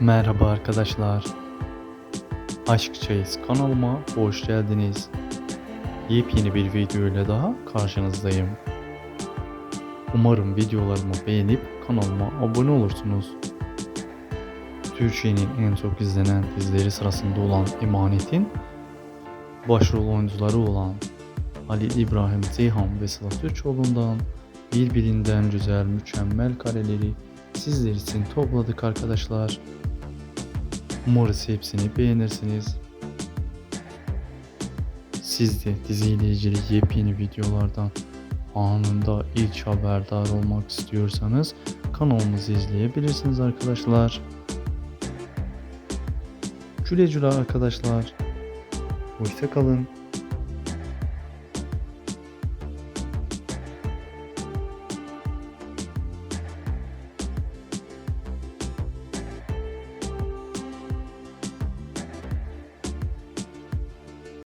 Merhaba arkadaşlar. Aşk Çeyiz kanalıma hoş geldiniz. Yepyeni bir video ile daha karşınızdayım. Umarım videolarımı beğenip kanalıma abone olursunuz. Türkiye'nin en çok izlenen dizileri sırasında olan Emanet'in başrol oyuncuları olan Ali İbrahim Ceyhan ve Sıla Türkoğlu'ndan birbirinden güzel mükemmel kareleri sizler için topladık arkadaşlar. Umarız hepsini beğenirsiniz. Siz de diziyle ilgili yepyeni videolardan anında ilk haberdar olmak istiyorsanız kanalımızı izleyebilirsiniz arkadaşlar. Güle güle arkadaşlar. Hoşça kalın.